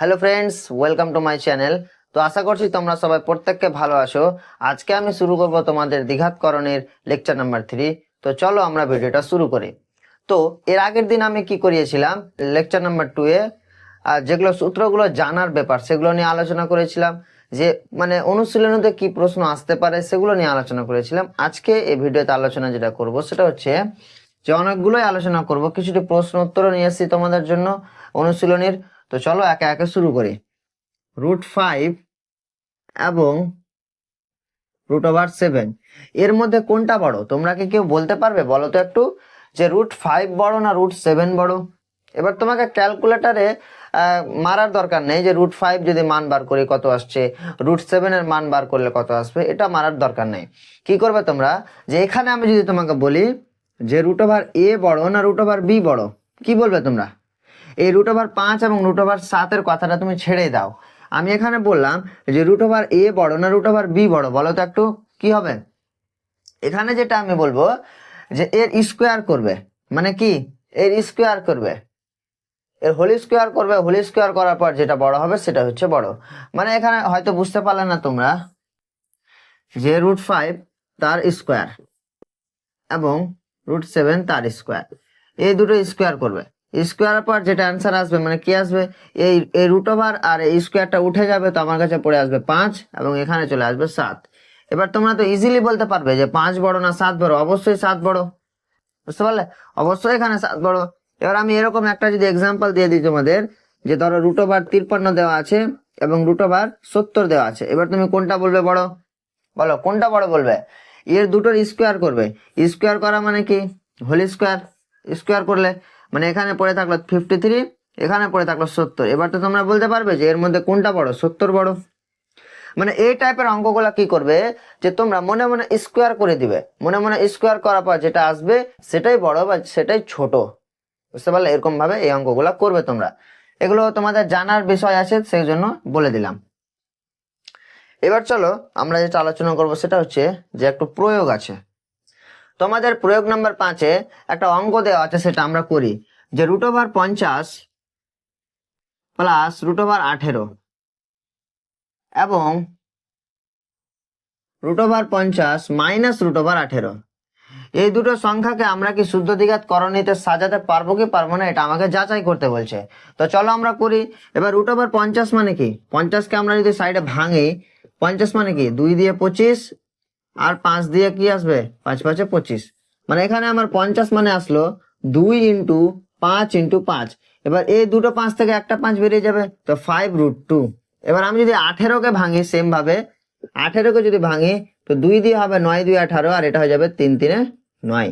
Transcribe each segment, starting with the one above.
Hello friends welcome to my channel তো আশা করছি তোমরা সবাই প্রত্যেককে ভালো আছো। আজকে আমি শুরু করব তোমাদের দ্বিঘাতকরণের লেকচার নাম্বার থ্রি তো চলো আমরা ভিডিওটা শুরু করি। তো এর আগের দিন আমি কি করিয়েছিলাম? লেকচার নাম্বার টু এ যেগুলো সূত্রগুলো জানার ব্যাপার, সেগুলো নিয়ে আলোচনা করেছিলাম। যে মানে অনুশীলনীতে কি প্রশ্ন আসতে পারে, সেগুলো নিয়ে আলোচনা করেছিলাম। আজকে এই ভিডিওতে আলোচনা যেটা করব, সেটা হচ্ছে যে, অনেকগুলোই আলোচনা করব। কিছুটি প্রশ্ন উত্তরও নিয়ে এসেছি তোমাদের জন্য অনুশীলনীর। তো চলো একে একে শুরু করি। রুট ফাইভ এবং রুট ওভার সেভেন এর মধ্যে কোনটা বড়? তোমরা কি কেউ বলতে পারবে? বলো তো একটু যে রুট ফাইভ বড় না রুট সেভেন বড়? এবার তোমাকে ক্যালকুলেটারে মারার দরকার নেই যে রুট ফাইভ যদি মান বার করি কত আসছে? রুট সেভেনের মান বার করলে কত আসবে? এটা মারার দরকার নেই। কি করবে তোমরা? যে এখানে আমি যদি তোমাকে বলি যে রুট ওভার এ বড় না রুট ওভার বি বড়, কি বলবে তোমরা? এই রুট ওভার পাঁচ এবং রুট ওভার সাতের কথাটা তুমি ছেড়ে দাও। আমি এখানে বললাম যে রুট ওভার এ বড় না রুট ওভার বি বড়? বলো তো একটু, কি হবে? এখানে যেটা আমি বলব যে এর স্কোয়ার করবে। মানে কি? এর স্কোয়ার করবে। এর হোলি স্কোয়ার করবে। হোলি স্কোয়ার করার পর যেটা বড় হবে সেটা হচ্ছে বড়। মানে এখানে হয়তো বুঝতে পারলে না তোমরা যে রুট ফাইভ তার স্কোয়ার এবং রুট সেভেন তার স্কোয়ার এই দুটো স্কোয়ার করবে। স্কোয়ারের পর যেটা অ্যান্সার আসবে মানে কি আসবে? এই এই রুট ওভার আর এই স্কোয়ারটা উঠে যাবে তো আমার কাছে পড়ে আসবে পাঁচ এবং এখানে চলে আসবে সাত। এবার তোমরা তো ইজিলি বলতে পারবে যে পাঁচ বড় না সাত বড়? অবশ্যই সাত বড়। বুঝতে পারলে? অবশ্যই এখানে সাত বড়। এবার আমি এরকম একটা যদি এক্সাম্পল দিয়ে দিই তোমাদের, যে ধরো রুট ওভার তিরপান্ন দেওয়া আছে এবং রুট ওভার সত্তর দেওয়া আছে। এবার তুমি কোনটা বলবে বড়? বলো, কোনটা বড় বলবে? এর দুটোর স্কোয়ার করবে। স্কোয়ার করা মানে কি? হোল স্কোয়ার স্কোয়ার করলে মানে এখানে পড়ে থাকল ফিফটি থ্রি এখানে পড়ে থাকল সত্তর। এবার তো তোমরা বলতে পারবে যে এর মধ্যে কোনটা বড়? সত্তর বড়। মানে এই টাইপের অঙ্কগুলো কি করবে? যে তোমরা মনে মনে স্কোয়ার করে দিবে। মনে মনে স্কোয়ার করার পর যেটা আসবে সেটাই বড় বা সেটাই ছোট। বুঝতে পারলে? এরকম ভাবে এই অঙ্কগুলো করবে তোমরা। এগুলো তোমাদের জানার বিষয় আছে, সেই জন্য বলে দিলাম। এবার চলো আমরা যেটা আলোচনা করব সেটা হচ্ছে যে একটু প্রয়োগ আছে। তোমাদের প্রয়োগ নাম্বার পাঁচে একটা অঙ্ক দেওয়া আছে, সেটা আমরা করি। যে রুট ওভার পঞ্চাশ প্লাস রুট ওভার আঠেরো এবং রুট ওভার পঞ্চাশ মাইনাস রুট ওভার আঠেরো। এই দুটো সংখ্যাকে আমরা কি শুদ্ধ দ্বিঘাত করণীতে সাজাতে পারব কি পারব না, এটা আমাকে যাচাই করতে বলছে। তো চলো আমরা করি, এবার রুট ওভার পঞ্চাশ মানে কি? পঞ্চাশকে আমরা যদি সাইডে ভাঙি, পঞ্চাশ মানে কি? দুই দিয়ে পঁচিশ আর পাঁচ দিয়ে কি আসবে? পাঁচ পাঁচে পঁচিশ। মানে এখানে আমার পঞ্চাশ মানে আসলো দুই ইন্টু পাঁচ ইন্টু পাঁচ। এবার এই দুটো পাঁচ থেকে একটা পাঁচ বেরিয়ে যাবে, তো ফাইভ রুট টু এবার আমি যদি আঠেরোকে ভাঙি সেম ভাবে, আঠেরোকে যদি ভাঙি, তো দুই দিয়ে হবে নয় দুই আঠারো, আর এটা হয়ে যাবে তিন তিনে নয়।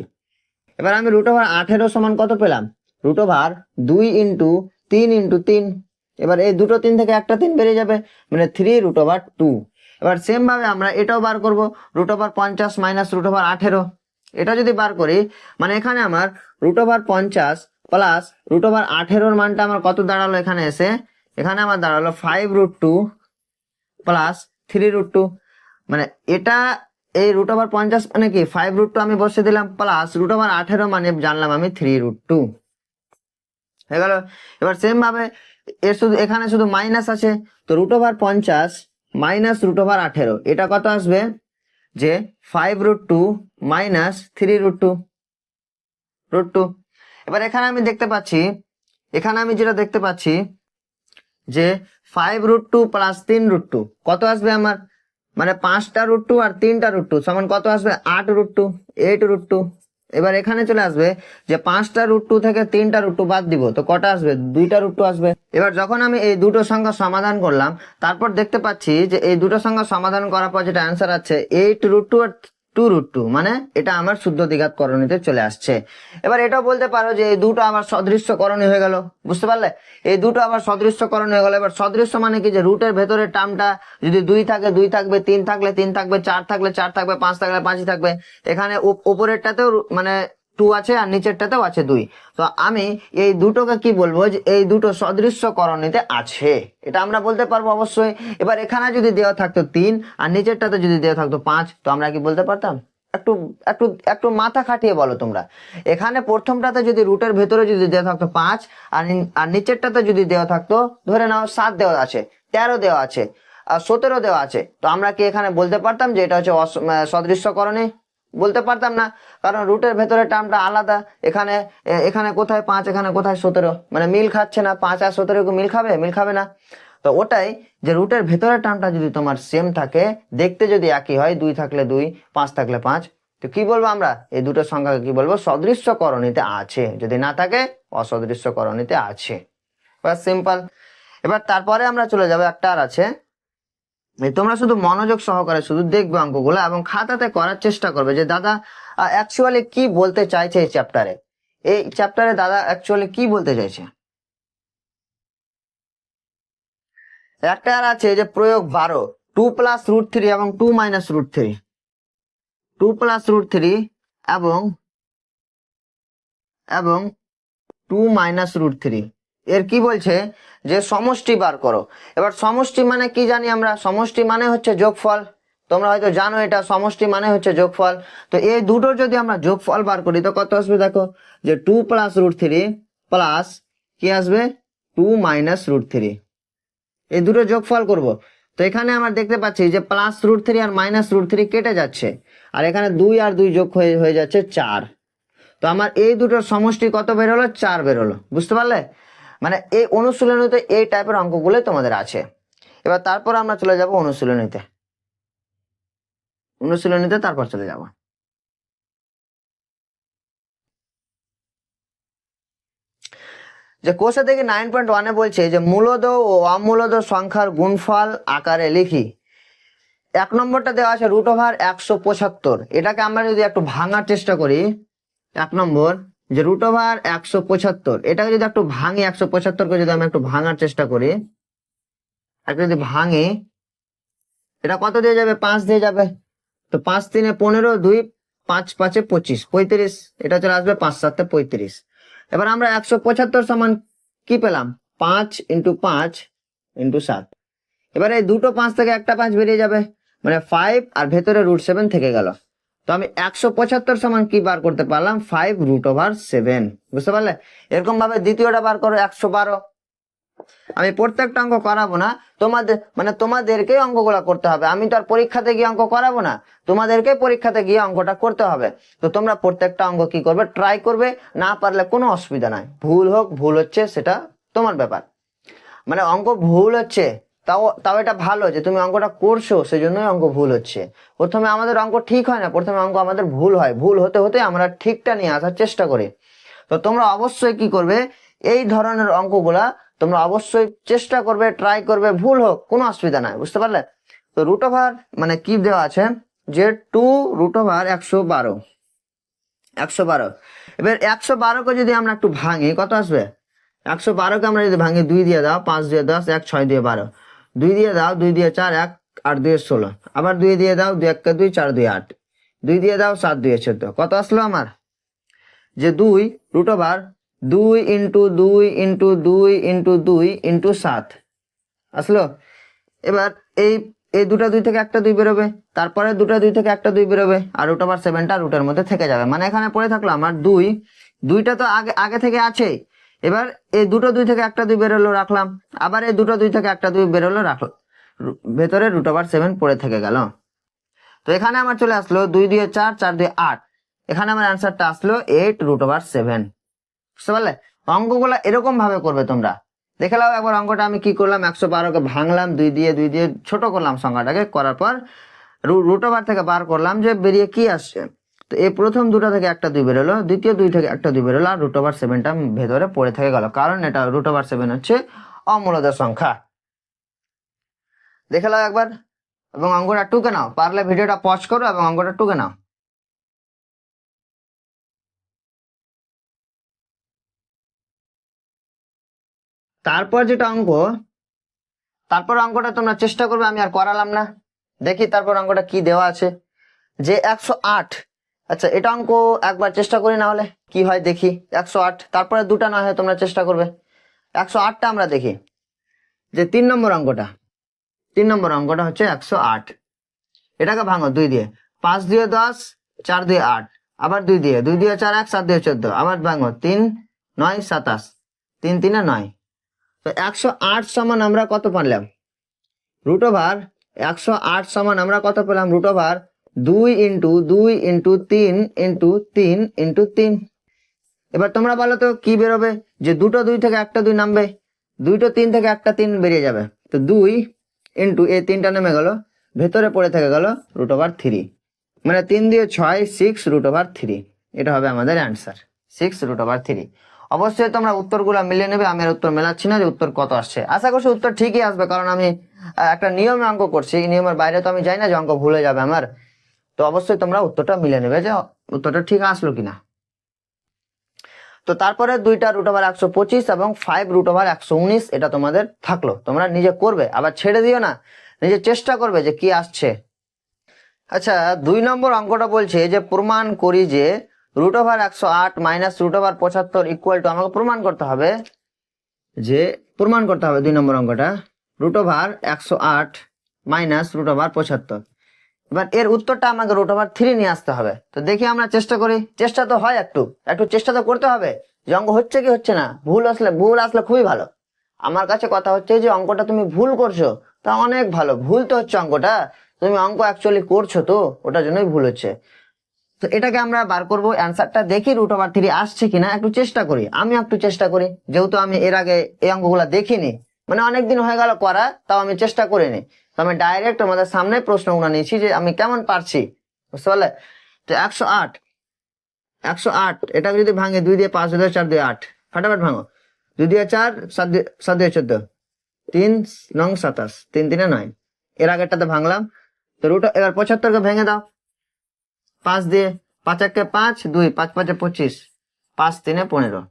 এবার আমি রুট ওভার আঠেরো সমান কত পেলাম? রুট ওভার দুই ইন্টু তিন ইন্টু তিন। এবার এই দুটো তিন থেকে একটা তিন বেরিয়ে যাবে মানে থ্রি রুট ওভার টু এবার সেম ভাবে আমরা এটাও বার করব রুট ওভার পঞ্চাশ মাইনাস রুট ওভার আঠেরো। এটা যদি বার করি মানে এখানে আমার রুট ওভার পঞ্চাশ প্লাস রুট ওভার আঠেরোর মানটা আমার কত দাঁড়াল এখানে এসে? এখানে আমার দাঁড়াল five root two plus three root two মানে এটা এই রুট ওভার পঞ্চাশ মানে কি? ফাইভ রুট টু আমি বসে দিলাম প্লাস রুট ওভার আঠেরো মানে জানলাম আমি থ্রি রুট টু হয়ে গেল। এবার সেম ভাবে এর শুধু, এখানে শুধু মাইনাস আছে। তো রুট ওভার পঞ্চাশ মাইনাস রুট ওভার আঠেরো। এটা কত আসবে? যে five root two minus three root two root two এবার এখানে আমি দেখতে পাচ্ছি, এখানে আমি যেটা দেখতে পাচ্ছি, যে ফাইভ রুট টু প্লাস তিন রুট টু কত আসবে আমার? মানে পাঁচটা রুট টু আর তিনটা রুট টু সমান কত আসবে? আট root two eight root two এবার এখানে চলে আসবে যে পাঁচটা রুট টু থেকে তিনটা রুট টু বাদ দিব, তো কটা আসবে? দুইটা রুট টু আসবে। এবার যখন আমি এই দুটো সংখ্যা সমাধান করলাম, তারপর দেখতে পাচ্ছি যে এই দুটো সংখ্যা সমাধান করার পর যেটা অ্যান্সার আছে এইট রুট টু আর টু রুট টু মানে এটা আমার শুদ্ধ দ্বিঘাত করণীতে চলে আসছে। এবার এটাও বলতে পারো যে এই দুটো আমার সদৃশ্য করণী হয়ে গেল, বুঝতে পারলে? এই দুটো আবার সদৃশ্য করণী হয়ে গেল। এবার সদৃশ্য মানে কি? যে রুটের ভেতরের টার্মটা যদি দুই থাকে, দুই থাকবে, তিন থাকলে তিন থাকবে, চার থাকলে চার থাকবে, পাঁচ থাকলে পাঁচই থাকবে। এখানে উপ- উপরেরটাতেও মানে টু আছে আর নিচেরটাতেও আছে দুই। তো আমি এই দুটোকে কি বলব যে এই দুটো সদৃশ্য করণীতে আছে। এটা আমরা বলতে পারব অবশ্যই। এবার এখানে যদি দেওয়া থাকতো তিন আর নিচেরটাতে যদি দেওয়া থাকতো পাঁচ, তো আমরা কি বলতে পারতাম? একটু একটু একটু মাথা খাটিয়ে বলো তোমরা। এখানে প্রথমটাতে যদি রুটের ভেতরে যদি দেওয়া থাকতো পাঁচ আর আর নিচেরটাতে যদি দেওয়া থাকতো, ধরে নাও সাত দেওয়া আছে, তেরো দেওয়া আছে, আর সতেরো দেওয়া আছে। তো আমরা কি এখানে বলতে পারতাম যে এটা হচ্ছে সদৃশ্যকরণে? বলতে পারতাম না, কারণ রুটের ভেতরে টার্মটা আলাদা। এখানে এখানে কোথায় পাঁচ, এখানে কোথায় সতেরো? মানে মিল খাচ্ছে না, পাঁচ আর সতেরো মিল খাবে? মিল খাবে না। তো ওটাই যে রুটের ভেতরের টার্মটা যদি তোমার সেম থাকে, দেখতে যদি একই হয়, দুই থাকলে দুই, পাঁচ থাকলে পাঁচ, তো কি বলব আমরা? এই দুটো সংখ্যাকে কি বলব? সদৃশ্য করণীতে আছে। যদি না থাকে অসদৃশ্য করণীতে আছে সিম্পল এবার তারপরে আমরা চলে যাব, একটা আর আছে। তোমরা শুধু মনোযোগ সহকারে শুধু দেখবে অঙ্কগুলো এবং খাতাতে করার চেষ্টা করবে যে দাদা অ্যাকচুয়ালি কি বলতে চাইছে এই চ্যাপ্টারে এই চ্যাপ্টারে দাদা অ্যাকচুয়ালি কি বলতে চাইছে? একটা আর আছে যে প্রয়োগ বারো টু প্লাস রুট থ্রি এবং two minus root three two plus root three এবং এবং টু মাইনাস রুট থ্রি এর কি বলছে? যে সমষ্টি বার করো। এবার সমষ্টি মানে কি জানি আমরা? সমষ্টি মানে হচ্ছে যোগফল। তোমরা হয়তো জানো এটা, সমষ্টি মানে হচ্ছে যোগফল। তো এই দুটোর যদি আমরা যোগফল বার করি, তো কত আসবে দেখো? যে two plus root three plus কি আসবে? টু মাইনাস রুট থ্রি এই দুটো যোগফল করব। তো এখানে আমরা দেখতে পাচ্ছি যে প্লাস রুট থ্রি আর মাইনাস রুট থ্রি কেটে যাচ্ছে। আর এখানে দুই আর দুই যোগ হয়ে হয়ে যাচ্ছে চার। তো আমার এই দুটোর সমষ্টি কত বেরোলো চার বেরোলো বুঝতে পারলে? মানে এই অনুশীলনীতে এই টাইপের অঙ্কগুলো তোমাদের আছে। এবার তারপর আমরা চলে যাব অনুশীলনীতে। অনুশীলনীতে তারপর চলে যাব। যে কোষে থেকে নাইন পয়েন্ট ওয়ানে বলছে যে মূলদ ও অমূলদ সংখ্যার গুণফল আকারে লিখি। এক নম্বরটা দেওয়া আছে রুট ওভার একশো পঁচাত্তর। এটাকে আমরা যদি একটু ভাঙার চেষ্টা করি, এক নম্বর। যে রুট ওভার একশো পঁচাত্তর, এটাকে যদি একটু ভাঙি একশো পঁচাত্তরকে যদি আমি একটু ভাঙার চেষ্টা করি, একটু যদি ভাঙে, এটা কত দিয়ে যাবে? পাঁচ দিয়ে যাবে। তো পাঁচ তিনে পনেরো, দুই, পাঁচ, পাঁচে পঁচিশ, পঁয়ত্রিশ, এটা চলে আসবে পাঁচ সাতে পঁয়ত্রিশ। এবার আমরা একশো পঁচাত্তর সমান কি পেলাম? পাঁচ ইন্টু পাঁচ ইন্টু সাত। এবার এই দুটো পাঁচ থেকে একটা পাঁচ বেরিয়ে যাবে মানে ফাইভ আর ভেতরে রুট সেভেন থেকে গেল। তো আমি একশো পঁচাত্তর সমান কি বার করতে পারলাম? ফাইভ রুট ওভার সেভেন বুঝতে পারলে? এরকম ভাবে দ্বিতীয়টা বার করো, একশো বারো। আমি প্রত্যেকটা অঙ্ক করাবো না। তোমাদের মানে তোমাদেরকে অঙ্কগুলা করতে হবে। আমি তো আর পরীক্ষাতে গিয়ে অঙ্ক করাবো না। তোমাদেরকে পরীক্ষাতে গিয়ে অঙ্কটা করতে হবে। তো তোমরা প্রত্যেকটা অঙ্ক কি করবে? ট্রাই করবে। না পারলে কোনো অসুবিধা নাই। ভুল হোক, ভুল হচ্ছে, সেটা তোমার ব্যাপার। মানে অঙ্ক ভুল হচ্ছে তাও তাও এটা ভালো যে তুমি অঙ্কটা করছ সেই জন্যই অঙ্ক ভুল হচ্ছে। প্রথমে আমাদের অঙ্ক ঠিক হয় না, প্রথমে অঙ্ক আমাদের ভুল হয়। ভুল হতে হতে আমরা ঠিকটা নিয়ে আসার চেষ্টা করি। তো তোমরা অবশ্যই কি করবে, এই ধরনের অঙ্কগুলা তোমরা অবশ্যই চেষ্টা করবে ট্রাই করবে, ভুল হোক, কোনো অসুবিধা নাই, বুঝতে পারলে? তো রুট ওভার মানে কি দেওয়া আছে? যে টু রুট ওভার একশো বারো। একশো বারো। এবার একশো বারোকে যদি আমরা একটু ভাঙি, কত আসবে? একশো বারোকে আমরা যদি ভাঙি, দুই দিয়ে দাও, পাঁচ দিয়ে দশ, এক, ছয় দিয়ে বারো। দুই দিয়ে দাও, দুই দিয়ে চার, এক, আট, দুই, ষোলো। আবার দুই দিয়ে দাও, দুই, এক, দুই, চার, দুই, আট। দুই দিয়ে দাও, সাত, দুই, চোদ্দ। কত আসলো আমার? যে দুই রুট ওভার দুই ইন্টু দুই ইন্টু দুই ইন্টু দুই ইন্টু সাত। আসলো? এবার এই এই দুটা দুই থেকে একটা দুই বেরোবে, তারপরে দুটা দুই থেকে একটা দুই বেরোবে, আর রুট ওভার সেভেনটা রুটের মধ্যে থেকে যাবে। মানে এখানে পড়ে থাকল আমার দুই। দুইটা তো আগে আগে থেকে আছে এবার এই দুটো দুই থেকে একটা দুই বেরোলো রাখলাম। আবার এই দুটো দুই থেকে একটা দুই বেরোলো রাখল ভেতরে রুট ওভার সেভেন পড়ে থেকে গেল। তো এখানে আমার চলে আসলো দুই দুই চার চার দুই আট। এখানে আমার অ্যান্সারটা আসলো এইট রুট ওভার সেভেন বুঝতে পারলে? অঙ্কগুলো এরকম ভাবে করবে তোমরা। দেখে নাও একবার অঙ্কটা আমি কি করলাম? একশো বারোকে ভাঙলাম, দুই দিয়ে দুই দিয়ে ছোট করলাম সংখ্যাটাকে। করার পর রুট ওভার থেকে বার করলাম যে বেরিয়ে কি আসছে? তো এই প্রথম দুটো থেকে একটা দুই বেরোলো, দ্বিতীয় দুই থেকে একটা দুই বেরোলো, আর রুট ওভার সেভেনটা ভেতরে পড়ে থেকে গেল। কারণ এটা রুট ওভার সেভেন হচ্ছে অমূলদের সংখ্যা। দেখে নাও একবার, এবং অঙ্কটা টুকে নাও। পারলে ভিডিওটা পজ করো এবং অঙ্কটা টুকে নাও। তারপর যেটা অঙ্ক, তারপর অঙ্কটা তোমরা চেষ্টা করবে, আমি আর করালাম না। দেখি তারপর অঙ্কটা কি দেওয়া আছে। যে একশো আট আচ্ছা এটা অঙ্ক একবার চেষ্টা করি না হলে। কি হয় দেখি। একশো আট, তারপরে দুটা না হয় তোমরা চেষ্টা করবে। একশো আটটা আমরা দেখি। যে তিন নম্বর অঙ্কটা। তিন নম্বর অঙ্কটা হচ্ছে একশো আট। এটাকে ভাঙো, দুই দিয়ে। পাঁচ দিয়ে দশ, চার দুই আট। আবার দুই দিয়ে। দুই দিয়ে চার এক, সাত দিয়ে চোদ্দ। আবার ভাঙো, তিন, নয়, সাতাশ। তিন, তিনে নয়। তো একশো আট সমান আমরা কত পারলাম? রুট ওভার একশো আট সমান আমরা কত পেলাম? রুট ওভার দুই ইন্টু দুই ইন্টু তিন ইন্টু তিন ইন্টু তিন। এবার তোমরা বলো তো, কি বেরোবে? যে দুটো দুই থেকে একটা দুই নামবে, দুইটো তিন থেকে একটা তিন বেরিয়ে যাবে। তো দুই ইন্টু এই তিনটা নেমে গেল, ভেতরে পড়ে থেকে গেল রুট ওভার থ্রি মানে তিন দিয়ে ছয় সিক্স রুট ওভার থ্রি এটা হবে আমাদের answer six root over three অবশ্যই তোমরা উত্তরগুলো মিলিয়ে নেবে, আমি আর উত্তর মেলাচ্ছি না যে উত্তর কত আসছে। আশা করছি উত্তর ঠিকই আসবে, কারণ আমি একটা নিয়মে অঙ্ক করছি। এই নিয়মের বাইরে তো আমি যাই না যে অঙ্ক ভুলে যাবে আমার। তো অবশ্যই তোমরা উত্তরটা মিলে নেবে যে উত্তরটা ঠিক আসলো কিনা। তো তারপরে দুইটা রুট ওভার একশো পঁচিশ এবং ফাইভ রুট ওভার একশো উনিশ এটা তোমাদের থাকল। তোমরা নিজে করবে, আবার ছেড়ে দিও না, নিজে চেষ্টা করবে যে কি আসছে। আচ্ছা দুই নম্বর অঙ্কটা বলছে যে প্রমাণ করি যে রুট ওভার একশো আট মাইনাস রুট ওভার পঁচাত্তর ইকুয়াল টু আমাকে প্রমাণ করতে হবে যে, প্রমাণ করতে হবে দুই নম্বর অঙ্কটা রুট ওভার একশো আট মাইনাস রুট ওভার পঁচাত্তর। এবার এর উত্তরটা আমাকে রুট ওভার থ্রি নিয়ে আসতে হবে। তো দেখি আমরা চেষ্টা করি। চেষ্টা তো হয় একটু। একটু চেষ্টা তো করতে হবে। যে অঙ্ক হচ্ছে কি হচ্ছে না? ভুল আসলে ভুল আসলে খুবই ভালো। আমার কাছে কথা হচ্ছে যে অঙ্কটা তুমি ভুল করছ। তা অনেক ভালো। ভুল তো হচ্ছে অঙ্কটা। তুমি অঙ্ক অ্যাকচুয়ালি করছ তো। ওটার জন্যই ভুল হচ্ছে। তো এটাকে আমরা বার করব। অ্যান্সারটা দেখি রুট ওভার থ্রি আসছে কিনা। একটু চেষ্টা করি। আমি একটু চেষ্টা করি। যেহেতু আমি এর আগে এই অঙ্কগুলো দেখিনি। মানে অনেকদিন হয়ে গেল করা, তাও আমি চেষ্টা করিনি। তো আমি ডাইরেক্ট আমাদের সামনে প্রশ্নগুলো নিয়েছি যে আমি কেমন পারছি? বুঝতে পারলে? তো একশো আট। একশো আট, এটাকে যদি ভাঙে, দুই দিয়ে পাঁচ দুই চার দিয়ে আট। ফাটাফাট ভাঙো। দুই দিয়ে চার, সাত দিয়ে সাত দিয়ে চোদ্দ। তিন নং সাতাশ। তিন তিনে নয়। এর আগেরটাতে ভাঙলাম। তো রুট এবার পঁচাত্তরকে ভেঙে দাও। পাঁচ দিয়ে, পাঁচ একে পাঁচ, দুই। পাঁচ পাঁচে পঁচিশ। পাঁচ তিনে পনেরো।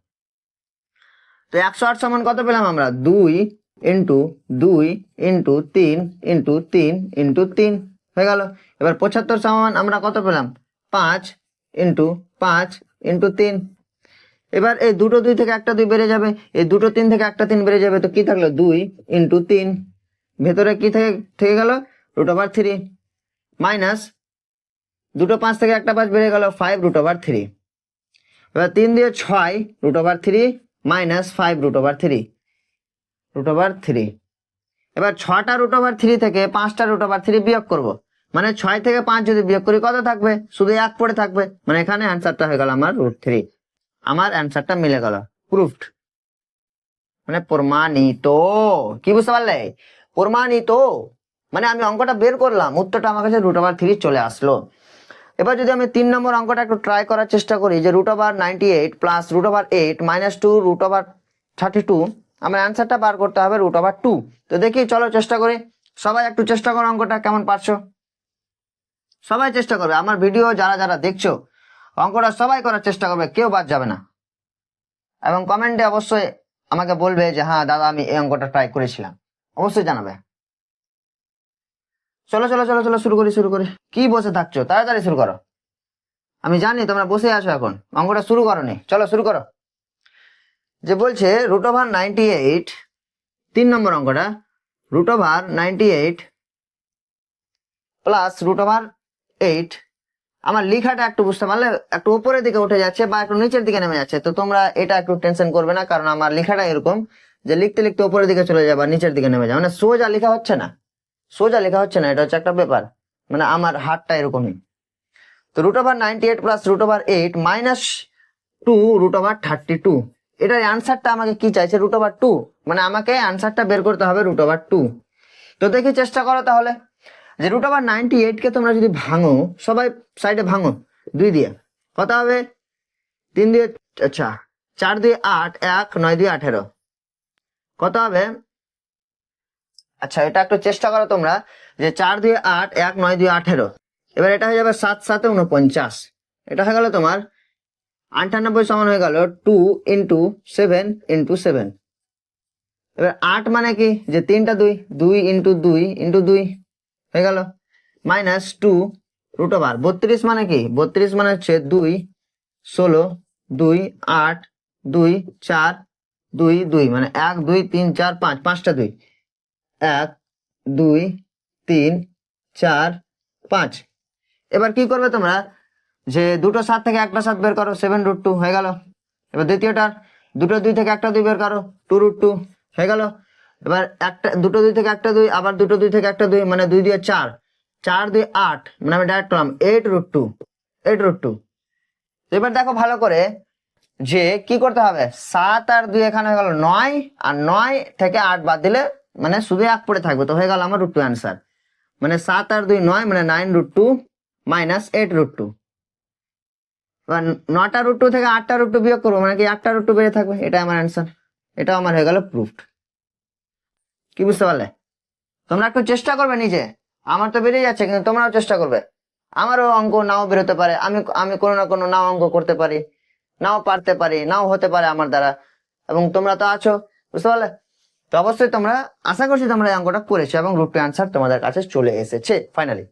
তো একশো আট সমান কত পেলাম আমরা? দুই। ইন্টু দুই ইন্টু তিন ইন্টু তিন ইন্টু তিন। হয়ে গেল। এবার পঁচাত্তর সমান আমরা কত পেলাম? পাঁচ ইন্টু পাঁচ ইন্টু তিন। এবার এই দুটো দুই থেকে একটা দুই বেড়ে যাবে। এই দুটো তিন থেকে একটা তিন বেড়ে যাবে, তো কি থাকল? দুই ইন্টু তিন। ভেতরে কি থেকে থেকে গেল? রুট ওভার থ্রি মাইনাস দুটো পাঁচ থেকে একটা পাঁচ বেড়ে গেল ফাইভ রুট ওভার থ্রি এবার তিন দিয়ে ছয় root over three minus five root over three root over three এবার ছটা রুট ওভার থ্রি থেকে পাঁচটা রুট ওভার থ্রি বিয়োগ করব। মানে ছয় থেকে পাঁচ যদি বিয়োগ করি, কত থাকবে? শুধু এক পড়ে থাকবে। মানে এখানে অ্যান্সারটা হয়ে গেল আমার রুট থ্রি আমার অ্যান্সারটা মিলে গেল। প্রুফড মানে প্রমাণিত। কি বুঝতে পারলে? প্রমাণিত। মানে আমি অঙ্কটা বের করলাম, উত্তরটা আমার কাছে রুট ওভার থ্রি চলে আসলো। এবার যদি আমি তিন নম্বর অঙ্কটা একটু ট্রাই করার চেষ্টা করি, যে root over ninety eight plus root over eight minus two root over thirty two আমার অ্যান্সারটা বার করতে হবে রুট ওভার টু তো দেখি, চলো চেষ্টা করি। সবাই একটু চেষ্টা করো অঙ্কটা, কেমন পারছ? সবাই চেষ্টা করবে। আমার ভিডিও যারা যারা দেখছ, অঙ্কটা সবাই করার চেষ্টা করবে, কেউ বাদ যাবে না। এবং কমেন্টে অবশ্যই আমাকে বলবে যে হ্যাঁ দাদা, আমি এই অঙ্কটা ট্রাই করেছিলাম। অবশ্যই জানাবে। চলো চলো চলো চলো, শুরু করি শুরু করি। কি বসে থাকছো? তাড়াতাড়ি শুরু করো। আমি জানি তোমরা বসে আছো এখন। অঙ্কটা শুরু করো নি চলো, শুরু করো। যে বলছে রুট ওভার নাইনটি এইট তিন নম্বর অঙ্কটা root over ninety eight plus root over eight আমার লেখাটা একটু বুঝতে পারলে একটু উপরের দিকে উঠে যাচ্ছে বা একটু নিচের দিকে নেমে যাচ্ছে, তো তোমরা এটা একটু টেনশন করবে না, কারণ আমার লেখাটা এরকম যে লিখতে লিখতে উপরের দিকে চলে যাবে নিচের দিকে নেমে যাবে মানে সোজা লেখা হচ্ছে না, সোজা লেখা হচ্ছে না, এটা হচ্ছে একটা ব্যাপার মানে আমার হাতটা এরকমই। তো root over ninety eight plus root over eight minus two root over thirty two এটার অ্যান্সারটা আমাকে কি চাইছে? রুট ওভার টু মানে আমাকে অ্যান্সারটা বের করতে হবে রুট ওভার টু তো দেখি চেষ্টা করো তাহলে। যে রুট ওভার নাইনটি এইটকে তোমরা যদি ভাঙো, সবাই সাইডে ভাঙো। দুই দিয়ে। কত হবে? তিন দিয়ে আচ্ছা চার দিয়ে আট, এক, নয় দিয়ে আঠেরো। কত হবে? আচ্ছা এটা একটু চেষ্টা করো তোমরা। যে চার দুই আট, এক, নয় দুই আঠেরো। এবার এটা হয়ে যাবে সাত, সাতে উনপঞ্চাশ এটা হয়ে গেল তোমার আটানব্বই সমান হয়ে গেল two into seven into seven এবার আট মানে কি? যে তিনটা দুই দুই ইন্টু দুই ইন্টু দুই হয়ে গেল। মাইনাস টু রুট ওভার বত্রিশ মানে কি? বত্রিশ মানে হচ্ছে দুই, ষোলো, দুই, আট, দুই, চার, দুই দুই। মানে এক, দুই, তিন, চার, পাঁচ, পাঁচটা দুই। এক, দুই, তিন, চার, পাঁচ। এবার কি করবে তোমরা? যে দুটো সাত থেকে একটা সাত বের করো সেভেন রুট টু হয়ে গেল। এবার দ্বিতীয়টার দুটো দুই থেকে একটা দুই বের করো টু রুট টু হয়ে গেল। এবার একটা, দুটো দুই থেকে একটা দুই, আবার দুটো দুই থেকে একটা দুই মানে দুই দিয়ে চার। চার দুই আট মানে আমি ডাইরেক্ট করলাম eight root two eight root two এবার দেখো ভালো করে যে কি করতে হবে? সাত আর দুই এখানে হয়ে গেল নয়, আর নয় থেকে আট বাদ দিলে মানে শুধু এক পড়ে থাকবে। তো হয়ে গেল আমার রুট টু অ্যান্সার মানে সাত আর দুই নয় মানে nine root two minus eight root two এবার নটা রুট টু থেকে আটটা রুট টু বিয়োগ করব মানে কি আটটা রুট টু বেড়ে থাকবে? এটা আমার অ্যান্সার এটা আমার হয়ে গেল প্রুফড কি বুঝতে পারলে? তোমরা একটু চেষ্টা করবে নিজে। আমার তো বেরিয়ে যাচ্ছে, কিন্তু তোমরাও চেষ্টা করবে। আমারও অঙ্ক নাও বেরোতে পারে। আমি আমি কোনো না কোনো নাও অঙ্ক করতে পারি। নাও পারতে পারি, নাও হতে পারে আমার দ্বারা। এবং তোমরা তো আছো, বুঝতে পারলে? তো অবশ্যই তোমরা, আশা করছি তোমরা এই অঙ্কটা করেছ এবং রুট টু অ্যান্সার তোমাদের কাছে চলে এসেছে ফাইনালি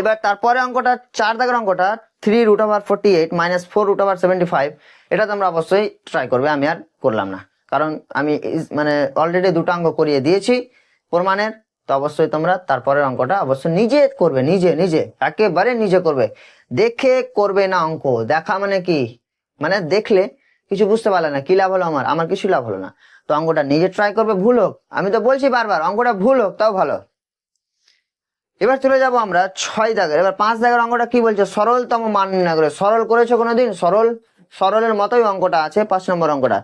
এবার তারপরে অঙ্কটা, চার দাগের অঙ্কটা three root over forty eight minus four root over seventy five এটা তোমরা অবশ্যই ট্রাই করবে, আমি আর করলাম না। কারণ আমি মানে অলরেডি দুটো অঙ্ক করিয়ে দিয়েছি, প্রমাণের, তো অবশ্যই তোমরা তারপরের অঙ্কটা অবশ্যই নিজে করবে, নিজে নিজে, একেবারে নিজে করবে। দেখে করবে না অঙ্ক, দেখা মানে কি? মানে দেখলে কিছু বুঝতে পারলে না, কি লাভ হলো আমার? আমার কিছু লাভ হলো না। তো অঙ্কটা নিজে ট্রাই করবে, ভুল হোক, আমি তো বলছি বারবার, অঙ্কটা ভুল হোক, তাও ভালো। এবার চলে যাব আমরা ছয় দাগের। এবার পাঁচ দাগের অঙ্কটা কি বলছে? সরলতম মান নির্ণয় করে। সরল করেছ কোনোদিন? সরল। সরলের মতোই অঙ্কটা আছে, পাঁচ নম্বর অঙ্কটা।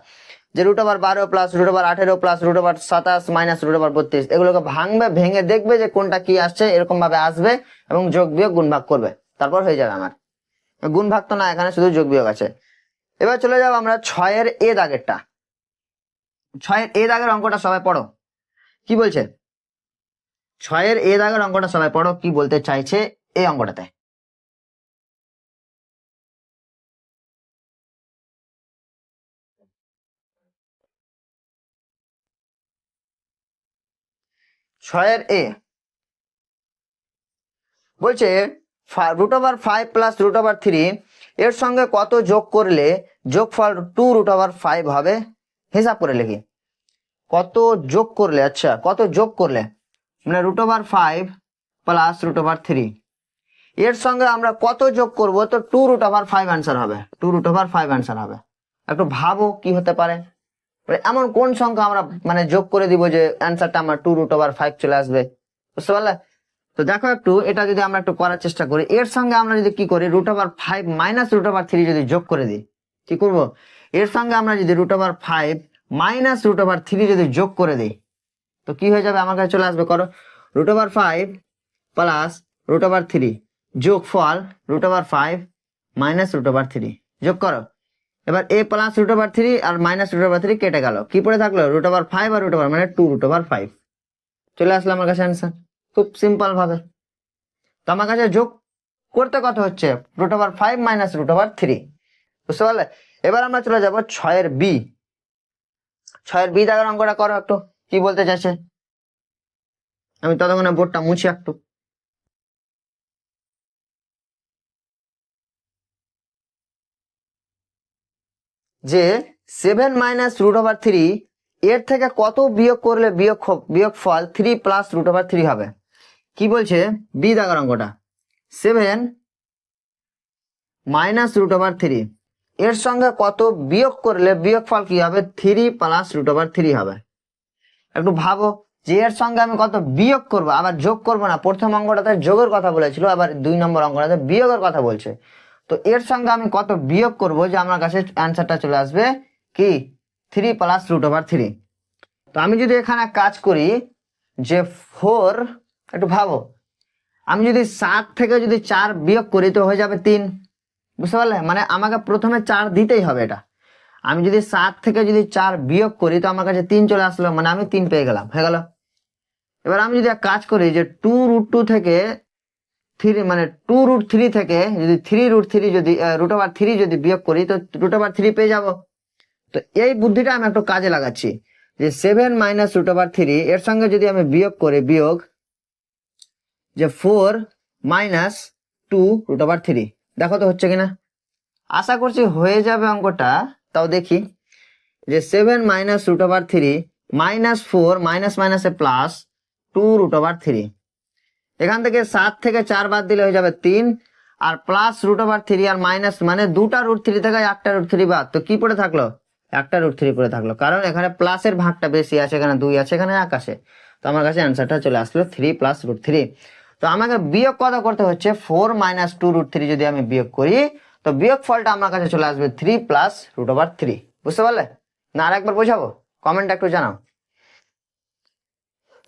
যে রুট ওভার বারো প্লাস রুট ওভার আঠেরো প্লাস রুট ওভার সাতাশ মাইনাস রুট ওভার বত্রিশ। এগুলোকে ভাঙবে, ভেঙে দেখবে যে কোনটা কি আসছে এরকম ভাবে আসবে এবং যোগ বিয়োগ গুণ ভাগ করবে। তারপর হয়ে যাবে আমার। গুণ ভাগ তো না, এখানে শুধু যোগ বিয়োগ আছে। এবার চলে যাব আমরা ছয়ের এ দাগেরটা। ছয়ের এ দাগের অঙ্কটা সবাই পড়ো। কি বলছে? ছয়ের এ দাগের অঙ্কটা সবাই পড়ো, কি বলতে চাইছে এই অঙ্কটাতে? ছয়ের এ। বলছে root over five plus root over three এর সঙ্গে কত যোগ করলে যোগফল টু রুট ওভার ফাইভ হবে? হিসাব করে লিখি। কত যোগ করলে আচ্ছা কত যোগ করলে? মানে root over five plus root over three এর সঙ্গে আমরা কত যোগ করব? তো two root over five answer হবে। Two root over five answer হবে। একটু ভাবো কি হতে পারে। মানে এমন কোন সংখ্যা আমরা মানে যোগ করে দিব যে অ্যান্সারটা আমার টু রুট ওভার ফাইভ চলে আসবে? বুঝতে পারলে? তো দেখো একটু, এটা যদি আমরা একটু করার চেষ্টা করি, এর সঙ্গে আমরা যদি কি করি root over five minus root over three যদি যোগ করে দিই, কি করব? এর সঙ্গে আমরা যদি root over five minus root over three যদি যোগ করে দিই তো কি হয়ে যাবে আমার কাছে চলে আসবে করো root over five plus root over three যোগ ফল root over five minus root over three যোগ করো এবার এ প্লাস রুট ওভার থ্রি আর মাইনাস রুট ওভার থ্রি কেটে গেল কি পড়ে থাকল রুট ওভার ফাইভ আর রুট ওভার মানে টু রুট ওভার ফাইভ চলে আসলো আমার কাছে অ্যান্সার খুব সিম্পল ভাবে তো আমার কাছে যোগ করতে কত হচ্ছে root over five minus root over three বুঝতে পারলে এবার আমরা চলে যাব ছয়ের বি ছয়ের বি দাগের অঙ্কটা করো একটু কি বলতে চাইছে আমি ততক্ষণে বোর্ডটা মুছি একটু যে seven minus root over three এর থেকে কত বিয়োগ করলে বিয়োগ বিয়োগ ফল three plus root over three হবে? কি বলছে? বি দাগার অঙ্কটা। Seven minus root over three এর সঙ্গে কত বিয়োগ করলে বিয়োগ ফল কি হবে? Three plus root over three হবে। একটু ভাবো, যে এর সঙ্গে আমি কত বিয়োগ করব? আবার যোগ করব না। প্রথম অঙ্কটাতে যোগের কথা বলেছিল, আবার দুই নম্বর অঙ্কটাতে বিয়োগের কথা বলছে। তো এর সঙ্গে আমি কত বিয়োগ করব যে আমার কাছে অ্যান্সারটা চলে আসবে কি? Three plus root over three তো আমি যদি এখানে কাজ করি, যে ফোর একটু ভাবো। আমি যদি সাত থেকে যদি চার বিয়োগ করি তো হয়ে যাবে তিন। বুঝতে পারলে? মানে আমাকে প্রথমে চার দিতেই হবে এটা। আমি যদি সাত থেকে যদি চার বিয়োগ করি, তো আমার কাছে তিন চলে আসলো মানে আমি তিন পেয়ে গেলাম, হয়ে গেল। এবার আমি যদি এক কাজ করি যে টু রুট টু থেকে থ্রি মানে টু রুট থ্রি থেকে যদি থ্রি রুট থ্রি যদি রুট ওভার থ্রি যদি বিয়োগ করি, তো রুট ওভার থ্রি পেয়ে যাব। তো এই বুদ্ধিটা আমি একটু কাজে লাগাচ্ছি, যে seven minus root over three, এর সঙ্গে যদি আমি বিয়োগ করি, বিয়োগ, যে four minus two root over three, দেখো তো হচ্ছে কিনা? আশা করছি হয়ে যাবে অঙ্কটা। তাও দেখি, যে seven minus root over three minus four minus মাইনাসে plus two root over three এখান থেকে সাত থেকে চার বাদ দিলে হয়ে যাবে তিন, আর প্লাস রুট ওভার থ্রি আর মাইনাস মানে দুটা রুট থ্রি থেকে একটা রুট থ্রি বাদ। তো কি পড়ে থাকল? একটা রুট থ্রি পড়ে থাকল। কারণ এখানে প্লাসের ভাগটা বেশি আছে, এখানে দুই আছে, এখানে এক আছে। তো আমার কাছে অ্যান্সারটা চলে আসলো থ্রি প্লাস রুট থ্রি তো আমাকে বিয়োগ কত করতে হচ্ছে? Four minus two root three যদি আমি বিয়োগ করি তো বিয়োগ ফলটা আমার কাছে চলে আসবে three plus root over three বুঝতে পারলে? না আর একবার বোঝাবো? কমেন্ট একটু জানাও।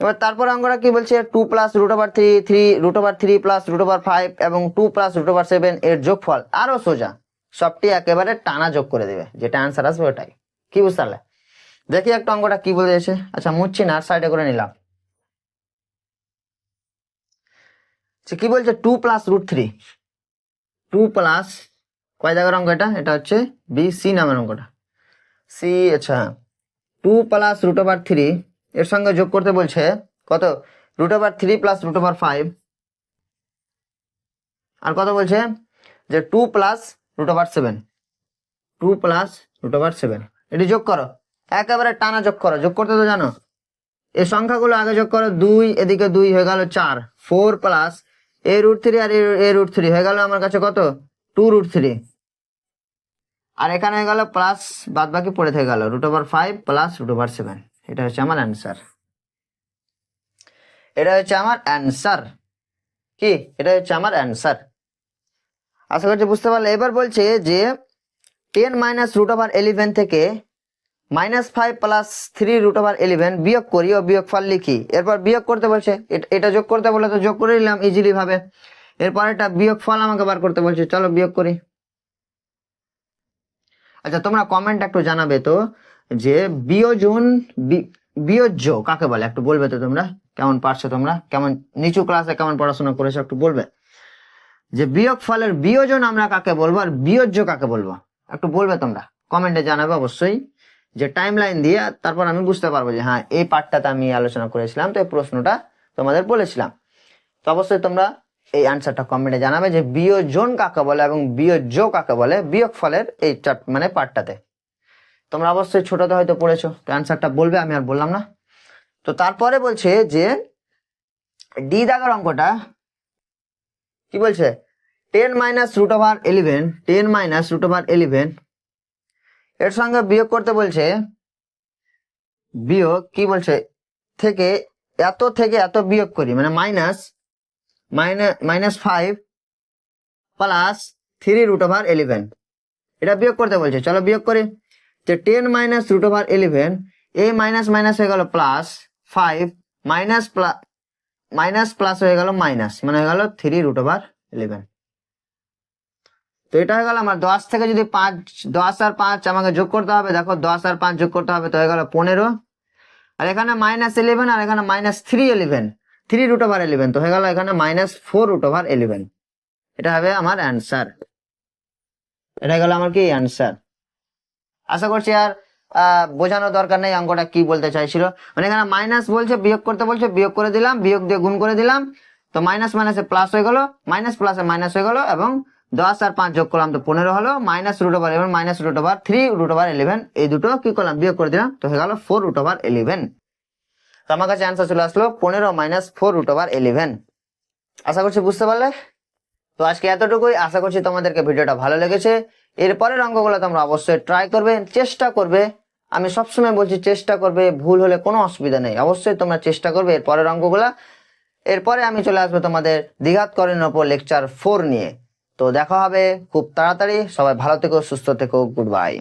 এবার তারপর অঙ্কটা কি বলছে? Two plus root over three three root over three plus root over five এবং two plus root over seven এর যোগফল আরও সোজা। সবটি একেবারে টানা যোগ করে দেবে। যেটা অ্যান্সার আসবে ওটাই। কি বুঝতে পারলে? দেখি একটা অঙ্কটা কি বলেছে আচ্ছা মুচ্ছি না সাইডে করে নিলাম। আচ্ছা, কি বলছে? Two plus root three two plus কয় জায়গার অঙ্ক এটা? এটা হচ্ছে বি সি নামের অঙ্কটা। সি আচ্ছা two plus root over three এর সঙ্গে যোগ করতে বলছে কত? Root over three plus root over five আর কত বলছে? যে two plus root over seven two plus root over seven এটি যোগ করো। একেবারে টানা যোগ করো। যোগ করতে তো জানো। এই সংখ্যাগুলো আগে যোগ করো। দুই, এদিকে দুই হয়ে গেল চার। ফোর প্লাস এ রুট থ্রি আর এ রুট থ্রি হয়ে গেল আমার কাছে কত? টু রুট থ্রি আর এখানে হয়ে গেল প্লাস বাদ বাকি পড়ে থেকে গেল root over five plus root over seven এটা হচ্ছে আমার অ্যান্সার এটা হচ্ছে আমার অ্যান্সার কি? এটা হচ্ছে আমার অ্যান্সার আশা করছি বুঝতে পারলে। এবার বলছে যে ten minus root over eleven থেকে minus five plus three root over eleven বিয়োগ করি ও বিয়োগ ফল লিখি। এরপর বিয়োগ করতে বলছে, এট- এটা যোগ করতে বলে তো যোগ করে নিলাম ইজিলি ভাবে। এরপর এটা বিয়োগ ফল আমাকে বার করতে বলছে, চলো বিয়োগ করি। আচ্ছা তোমরা কমেন্ট একটু জানাবে তো যে বিয়োজন বিয়োজ্য কাকে বলে? একটু বলবে তো তোমরা, কেমন পারছ তোমরা? কেমন, নিচু ক্লাসে কেমন পড়াশোনা করেছ একটু বলবে? যে বিয়োগ ফলের বিয়োজন আমরা কাকে বলব আর বিয়োজ্য কাকে বলব? একটু বলবে তোমরা কমেন্টে জানাবে অবশ্যই। যে টাইম লাইন দিয়ে তারপর আমি বুঝতে পারব যে হ্যাঁ এই পার্টটাতে আমি আলোচনা করেছিলাম, তো এই প্রশ্নটা তোমাদের বলেছিলাম। তো অবশ্যই তোমরা এই আনসারটা কমেন্টে জানাবে যে বিয়োজন কাকে বলে এবং বিয়োজ্য কাকে বলে বিয়োগ ফলের এই মানে পার্টটাতে তোমরা অবশ্যই ছোটতে হয়তো পড়েছো, তো অ্যান্সারটা বলবে, আমি আর বললাম না। তো তারপরে বলছে যে ডি দাগের অঙ্কটা কি বলছে? Ten minus root over eleven ten minus root over eleven এর সঙ্গে বিয়োগ করতে বলছে, বিয়োগ কি বলছে? থেকে, এত থেকে এত বিয়োগ করি মানে minus minus five plus three root over eleven এটা বিয়োগ করতে বলছে, চলো বিয়োগ করি। যে ten minus root over eleven এই মাইনাস মাইনাস হয়ে গেল plus five minus plus minus plus হয়ে গেল মাইনাস মানে হয়ে গেল থ্রি রুট ওভার ইলেভেন তো এটা হয়ে গেল আমার দশ থেকে যদি পাঁচ, দশ আর পাঁচ আমাকে যোগ করতে হবে, দেখো দশ আর পাঁচ যোগ করতে হবে, তো হয়ে গেল পনেরো। আর এখানে মাইনাস ইলেভেন আর এখানে minus three eleven three root over eleven তো হয়ে গেল এখানে minus four root over eleven এটা হবে আমার অ্যান্সার এটা গেল আমার কি অ্যান্সার আশা করছি আর বোঝানোর দরকার নেই অঙ্কটা কি বলতে চাইছিল। মানে এখানে মাইনাস বলছে, বিয়োগ করতে বলছে, বিয়োগ করে দিলাম, বিয়োগ দিয়ে গুণ করে দিলাম। তো মাইনাস মাইনাসে প্লাস হয়ে গেল মাইনাস প্লাসে মাইনাস হয়ে গেল এবং দশ আর পাঁচ যোগ করলাম তো পনেরো হলো minus root over eleven minus root over three root over eleven এই দুটো কি করলাম, বিয়োগ করে দিলাম, তো হয়ে গেল ফোর রুট ওভার ইলেভেন তো আমার কাছে অ্যান্সার চলে আসলো পনেরো minus four root over eleven আশা করছি বুঝতে পারলে? তো আজকে এতটুকুই, আশা করছি তোমাদেরকে ভিডিওটা ভালো লেগেছে। এরপরের অঙ্কগুলো তোমরা অবশ্যই ট্রাই করবে, চেষ্টা করবে। আমি সবসময় বলছি চেষ্টা করবে, ভুল হলে কোনো অসুবিধা নেই। অবশ্যই তোমরা চেষ্টা করবে এর পরের অঙ্কগুলা। এরপরে আমি চলে আসব তোমাদের দ্বিঘাত করেন ওপর লেকচার ফোর নিয়ে। তো দেখা হবে খুব তাড়াতাড়ি। সবাই ভালো থেকো, সুস্থ থেকো গুড বাই